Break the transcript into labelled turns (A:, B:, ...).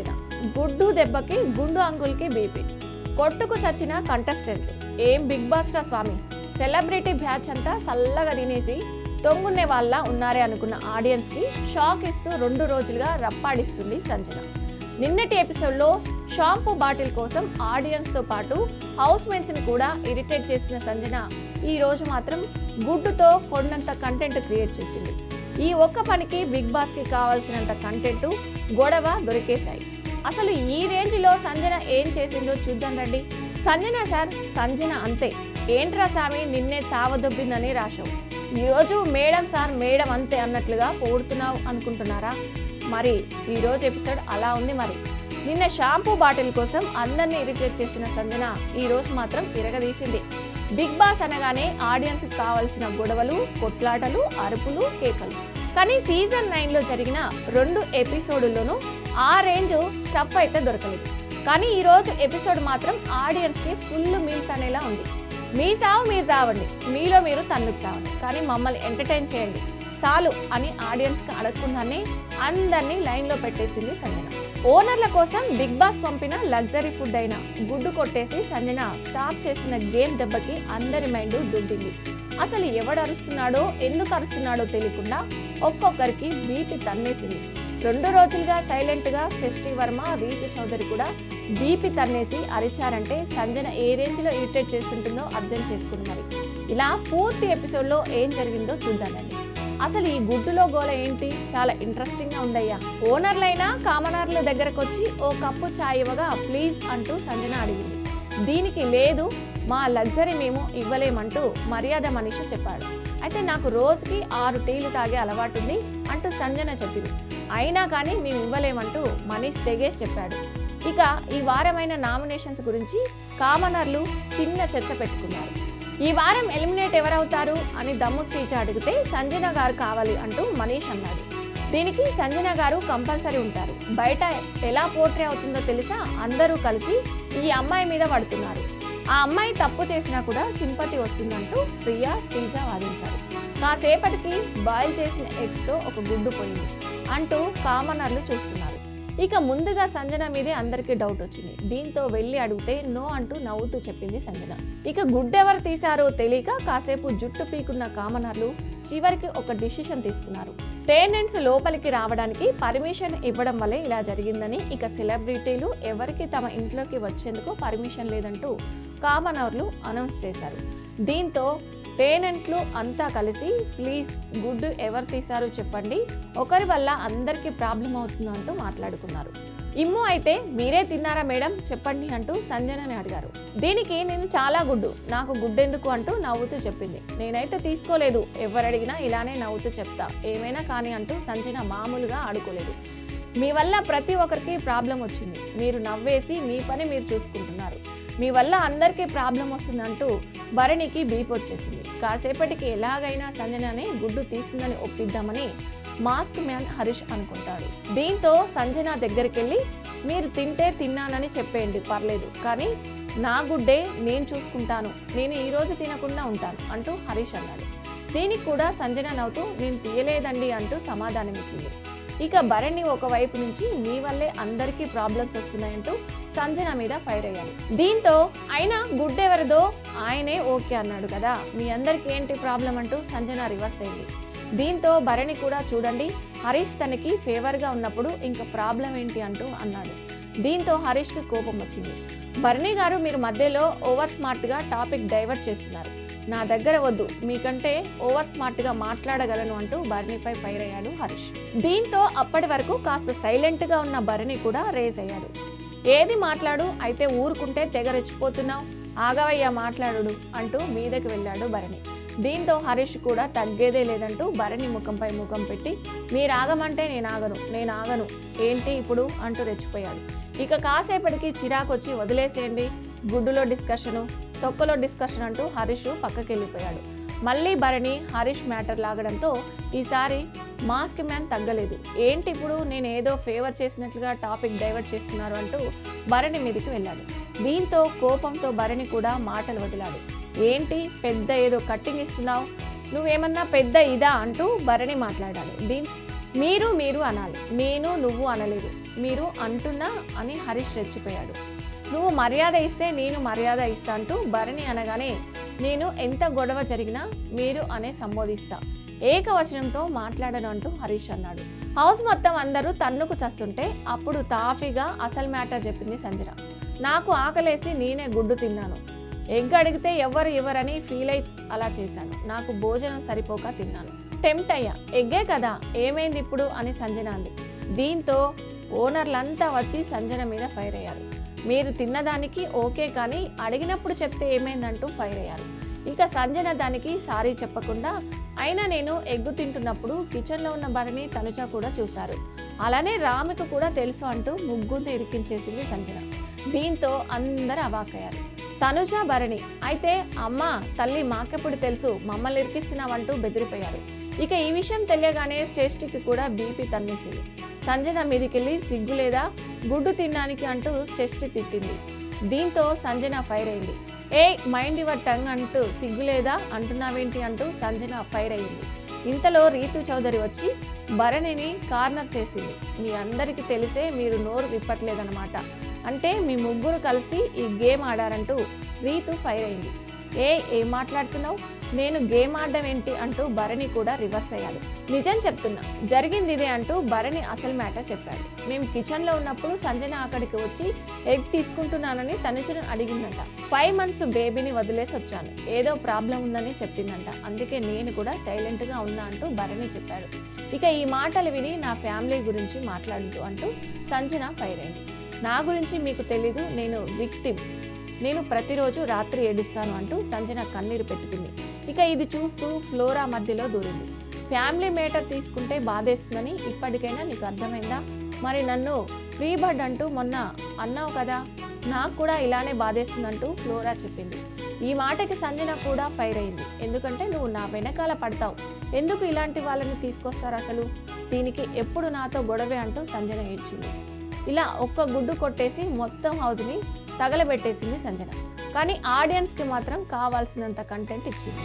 A: సంజన గుడ్డు దెబ్బకి గుండు అంగుల్కి బీపీ. కొట్టుకు చచ్చిన కంటెస్టెంట్లు. ఏం బిగ్ బాస్టా స్వామి? సెలబ్రిటీ బ్యాచ్ అంతా చల్లగా తినేసి తొంగునే వాళ్ళ ఉన్నారే అనుకున్న ఆడియన్స్కి షాక్ ఇస్తూ రెండు రోజులుగా రప్పాడిస్తుంది సంజన. నిన్నటి ఎపిసోడ్లో షాంపూ బాటిల్ కోసం ఆడియన్స్తో పాటు హౌస్ మేట్స్ని కూడా ఇరిటేట్ చేసిన సంజన ఈ రోజు మాత్రం గుడ్డుతో కొండంత కంటెంట్ క్రియేట్ చేసింది. ఈ ఒక్క పనికి బిగ్ బాస్కి కావాల్సినంత కంటెంట్ గొడవ దొరికేశాయి. అసలు ఈ రేంజ్లో సంజన ఏం చేసిందో చూద్దాం రండి. సంజన సార్ సంజన అంతే. ఏంట్రా సామి నిన్నే చావదొబ్బిందని రాశావు. ఈరోజు మేడం సార్ మేడం అంతే అన్నట్లుగా పోడుతున్నావు అనుకుంటున్నారా? మరి ఈరోజు ఎపిసోడ్ అలా ఉంది మరి. నిన్న షాంపూ బాటిల్ కోసం అందరినీ ఇరిటేట్ చేసిన సంజన ఈరోజు మాత్రం తిరగదీసింది. బిగ్ బాస్ అనగానే ఆడియన్స్కి కావాల్సిన గొడవలు కొట్లాటలు అరుపులు కేకలు. కానీ సీజన్ నైన్లో జరిగిన రెండు ఎపిసోడుల్లోనూ ఆ రేంజ్ స్టఫ్ అయితే దొరకలేదు. కానీ ఈరోజు ఎపిసోడ్ మాత్రం ఆడియన్స్కి ఫుల్ మీల్స్ అనేలా ఉంది. మీ సావు మీరు చావండి. మీలో మీరు తన్నుకు సావండి కానీ మమ్మల్ని ఎంటర్టైన్ చేయండి. చాలు అని ఆడియన్స్కి అడగకుండానే అందరినీ లైన్లో పెట్టేసింది సంజన. ఓనర్ల కోసం బిగ్ బాస్ పంపిన లగ్జరీ ఫుడ్ అయిన గుడ్డు కొట్టేసి సంజన స్టాప్ చేసిన గేమ్ దెబ్బకి అందరి మైండ్ దుడ్డింది అసలు ఎవడు అరుస్తున్నాడో ఎందుకు అరుస్తున్నాడో తెలియకుండా ఒక్కొక్కరికి బీపీ తన్నేసింది. రెండు రోజులుగా సైలెంట్గా షష్ఠి వర్మ రీతు చౌదరి కూడా బీపీ తన్నేసి అరిచారంటే సంజన ఏ రేంజ్లో ఇరిటేట్ చేస్తుంటుందో అర్థం చేసుకుని మరి. ఇలా పూర్తి ఎపిసోడ్లో ఏం జరిగిందో చూద్దామండి. అసలు ఈ గుడ్డులో గోల ఏంటి? చాలా ఇంట్రెస్టింగ్గా ఉందయ్యా. ఓనర్లైనా కామనర్ల దగ్గరకు వచ్చి ఓ కప్పు ఛాయ్ ఇవ్వగా ప్లీజ్ అంటూ సంజన అడిగింది. దీనికి లేదు మా లగ్జరీ మేము ఇవ్వలేమంటూ మర్యాద మనిషి చెప్పాడు. అయితే నాకు రోజుకి ఆరు టీలు తాగే అలవాటుంది అంటూ సంజన చెప్పింది. అయినా కానీ మేము ఇవ్వలేమంటూ మనీష్ తెగేష్ చెప్పాడు. ఇక ఈ వారమైన నామినేషన్స్ గురించి కామనర్లు చిన్న చర్చ పెట్టుకున్నారు. ఈ వారం ఎలిమినేట్ ఎవరవుతారు అని దమ్ము శ్రీజ అడిగితే సంజన గారు కావాలి అంటూ మనీష్ అన్నాడు. దీనికి సంజన గారు కంపల్సరీ ఉంటారు. బయట ఎలా పోట్రే అవుతుందో తెలుసా? అందరూ కలిసి ఈ అమ్మాయి మీద పడుతున్నారు. ఆ అమ్మాయి తప్పు చేసినా కూడా సింపతి వస్తుందంటూ ప్రియా శ్రీజ వాదించారు. కాసేపటికి బాయిల్ చేసిన ఎగ్స్తో ఒక గుడ్డు పోయింది. అంటూ కామనర్లు చూస్తున్నారు. ఇక ముందుగా సంజన మీదే అందరికీ డౌట్ వచ్చింది. దీంతో వెళ్ళి అడిగితే నో అంటూ నవ్వుతూ చెప్పింది సంజన. ఇక గుడ్డెవరు తీశారో తెలియక కాసేపు జుట్టు పీకున్న కామనర్లు చివరికి ఒక డిసిషన్ తీసుకున్నారు. టెనెంట్స్ లోపలికి రావడానికి పర్మిషన్ ఇవ్వడం వల్లే ఇలా జరిగిందని ఇక సెలబ్రిటీలు ఎవరికి తమ ఇంట్లోకి వచ్చేందుకు పర్మిషన్ లేదంటూ కామనర్లు అనౌన్స్ చేశారు. దీంతో పేనెంట్లు అంతా కలిసి ప్లీజ్ గుడ్డు ఎవరు తీశారో చెప్పండి. ఒకరి వల్ల అందరికీ ప్రాబ్లం అవుతుందో? అంటూ మాట్లాడుకున్నారు. ఇమ్ము అయితే మీరే తిన్నారా మేడం? చెప్పండి అంటూ సంజనని అడిగారు. దీనికి నేను చాలా గుడ్డు. నాకు గుడ్డెందుకు? అంటూ నవ్వుతూ చెప్పింది. నేనైతే తీసుకోలేదు. ఎవరు అడిగినా ఇలానే నవ్వుతూ చెప్తా. ఏమైనా కానీ అంటూ సంజన మామూలుగా ఆడుకోలేదు. మీ వల్ల ప్రతి ఒక్కరికి ప్రాబ్లం వచ్చింది. మీరు నవ్వేసి మీ పని మీరు చూసుకుంటున్నారు. మీ వల్ల అందరికీ ప్రాబ్లం వస్తుందంటూ భరణికి బీప్ వచ్చేసింది. కాసేపటికి ఎలాగైనా సంజనని గుడ్డు తీసిందని ఒప్పిద్దామని మాస్క్ మ్యాన్ హరీష్ అనుకుంటాడు. దీంతో సంజన దగ్గరికి వెళ్ళి మీరు తింటే తిన్నానని చెప్పేయండి పర్లేదు కానీ నా గుడ్డే నేను చూసుకుంటాను నేను ఈ రోజు తినకుండా ఉంటాను అంటూ హరీష్ అన్నాడు. దీనికి కూడా సంజన నవ్వుతూ నేను తీయలేదండి అంటూ సమాధానం ఇచ్చింది ఇక భరణి ఒకవైపు నుంచి మీ వల్లే అందరికీ ప్రాబ్లమ్స్ వస్తున్నాయంటూ సంజన మీద ఫైర్ అయ్యారు దీంతో అయినా గుడ్ ఎవరిదో ఆయనే ఓకే అన్నాడు కదా. మీ అందరికి ఏంటి ప్రాబ్లం అంటూ సంజన రివర్స్ అయింది. దీంతో భరణి కూడా చూడండి హరీష్ తనకి ఫేవర్గా ఉన్నప్పుడు ఇంకా ప్రాబ్లం ఏంటి అంటూ అన్నాడు. దీంతో హరీష్కి కోపం వచ్చింది. భరణి గారు మీరు మధ్యలో ఓవర్ స్మార్ట్గా టాపిక్ డైవర్ట్ చేస్తున్నారు. నా దగ్గర వద్దు మీకంటే ఓవర్ స్మార్ట్గా మాట్లాడగలను అంటూ భరణిపై ఫైర్ అయ్యాడు హరీష్. దీంతో అప్పటి వరకు కాస్త సైలెంట్గా ఉన్న భరణి కూడా రేజ్ అయ్యాడు. ఏది మాట్లాడు అయితే ఊరుకుంటే తెగ రెచ్చిపోతున్నావు. ఆగవయ్యా మాట్లాడు అంటూ మీదకి వెళ్ళాడు భరణి. దీంతో హరీష్ కూడా తగ్గేదే లేదంటూ భరణి ముఖంపై ముఖం పెట్టి మీరు ఆగమంటే నేను ఆగను నేను ఆగను ఏంటి ఇప్పుడు? అంటూ రెచ్చిపోయాడు. ఇక కాసేపటికి చిరాకు వచ్చి వదిలేసేయండి. గుడ్డులో డిస్కషను తొక్కలో డిస్కషన్ అంటూ హరీష్ పక్కకి వెళ్ళిపోయాడు మళ్ళీ భరణి హరీష్ మ్యాటర్ లాగడంతో ఈసారి మాస్క్ మ్యాన్ తగ్గలేదు. ఏంటి ఇప్పుడు నేను ఏదో ఫేవర్ చేసినట్లుగా టాపిక్ డైవర్ట్ చేస్తున్నారు అంటూ భరణి మీదకి వెళ్ళాడు. దీంతో కోపంతో భరణి కూడా మాటలు వదిలాడు. ఏంటి పెద్ద ఏదో కట్టింగ్ ఇస్తున్నావు? నువ్వేమన్నా పెద్ద ఇదా అంటూ భరణి మాట్లాడాడు. దీని మీరు మీరు అనాలి. నేను నువ్వు అనలేదు. మీరు అంటున్నా అని హరీష్ రెచ్చిపోయాడు. నువ్వు మర్యాద ఇస్తే నేను మర్యాద ఇస్తా అంటూ భరణి అనగానే నేను ఎంత గొడవ జరిగినా మీరు అనే సంబోధిస్తా. ఏకవచనంతో మాట్లాడను అంటూ హరీష్ అన్నాడు. హౌస్ మొత్తం అందరూ తన్నుకు చస్తుంటే అప్పుడు తాఫీగా అసలు మ్యాటర్ చెప్పింది సంజన. నాకు ఆకలేసి నేనే గుడ్డు తిన్నాను. ఎగ్ అడిగితే ఎవరు ఇవ్వరని ఫీల్ అయి అలా చేశాను. నాకు భోజనం సరిపోక తిన్నాను. టెంప్ట్ అయ్యా. ఎగ్గే కదా. ఏమైంది ఇప్పుడు? అని సంజన అంది. దీంతో ఓనర్లంతా వచ్చి సంజన మీద ఫైర్ అయ్యారు. మీరు తిన్నదానికి ఓకే కానీ అడిగినప్పుడు చెప్తే ఏమైందంటూ ఫైర్ అయ్యారు. ఇక సంజన దానికి సారీ చెప్పకుండా అయినా నేను ఎగ్గు తింటున్నప్పుడు కిచెన్లో ఉన్న భరణి తనుజ కూడా చూశారు. అలానే రామికు కూడా తెలుసు అంటూ ముగ్గురిని ఇరికించేసింది సంజన. దీంతో అందరూ అవాకయ్యారు తనుజ భరణి అయితే అమ్మ తల్లి మాకెప్పుడు తెలుసు? మమ్మల్ని ఇరికిస్తున్నామంటూ బెదిరిపోయారు. ఇక ఈ విషయం తెలియగానే శ్రేష్ఠికి కూడా బీపీ తన్నేసింది. సంజన మీదికెళ్ళి సిగ్గు లేదా? గుడ్డు తినడానికి అంటూ శ్రేష్ఠి తిట్టింది. దీంతో సంజన ఫైర్ అయింది ఏ మైండ్ యువర్ టంగ్ అంటూ సిగ్గు లేదా అంటున్నావేంటి అంటూ సంజన ఫైర్ అయింది ఇంతలో రీతు చౌదరి వచ్చి భరణిని కార్నర్ చేసింది. మీ అందరికీ తెలిసే మీరు నోరు విప్పట్లేదన్నమాట. అంటే మీ ముగ్గురు కలిసి ఈ గేమ్ ఆడారంటూ రీతు ఫైర్ అయింది ఏ ఏం మాట్లాడుతున్నావు? నేను గేమ్ ఆడడం ఏంటి అంటూ భరణి కూడా రివర్స్ అయ్యాడు. నిజం చెప్తున్నా జరిగింది ఇదే అంటూ భరణి అసలు మ్యాటర్ చెప్పాడు. మేము కిచెన్లో ఉన్నప్పుడు సంజన అక్కడికి వచ్చి ఎగ్ తీసుకుంటున్నానని తనుజను అడిగిందంట. ఫైవ్ మంత్స్ బేబీని వదిలేసి వచ్చాను. ఏదో ప్రాబ్లం ఉందని చెప్పిందంట. అందుకే నేను కూడా సైలెంట్గా ఉన్నా అంటూ భరణి చెప్పాడు. ఇక ఈ మాటలు విని నా ఫ్యామిలీ గురించి మాట్లాడుతూ అంటూ సంజన ఫైర్ అయింది. నా గురించి మీకు తెలీదు నేను విక్టిమ్. నేను ప్రతిరోజు రాత్రి ఏడుస్తాను అంటూ సంజన కన్నీరు పెట్టుకుంది. ఇక ఇది చూస్తూ ఫ్లోరా మధ్యలో దూరింది. ఫ్యామిలీ మేటర్ తీసుకుంటే బాధేస్తుందని ఇప్పటికైనా నీకు అర్థమైందా? మరి నన్ను ఫ్రీ బర్డ్ అంటూ మొన్న అన్నావు కదా నాకు కూడా ఇలానే బాధేస్తుందంటూ ఫ్లోరా చెప్పింది. ఈ మాటకి సంజన కూడా ఫైర్ అయింది. ఎందుకంటే నువ్వు నా వెనకాల పడతావు. ఎందుకు ఇలాంటి వాళ్ళని తీసుకొస్తారు అసలు? దీనికి ఎప్పుడు నాతో గొడవే అంటూ సంజన ఏడ్చింది. ఇలా ఒక్క గుడ్డు కొట్టేసి మొత్తం హౌస్ని తగలబెట్టేసింది సంజన. కానీ ఆడియన్స్కి మాత్రం కావాల్సినంత కంటెంట్ ఇచ్చింది.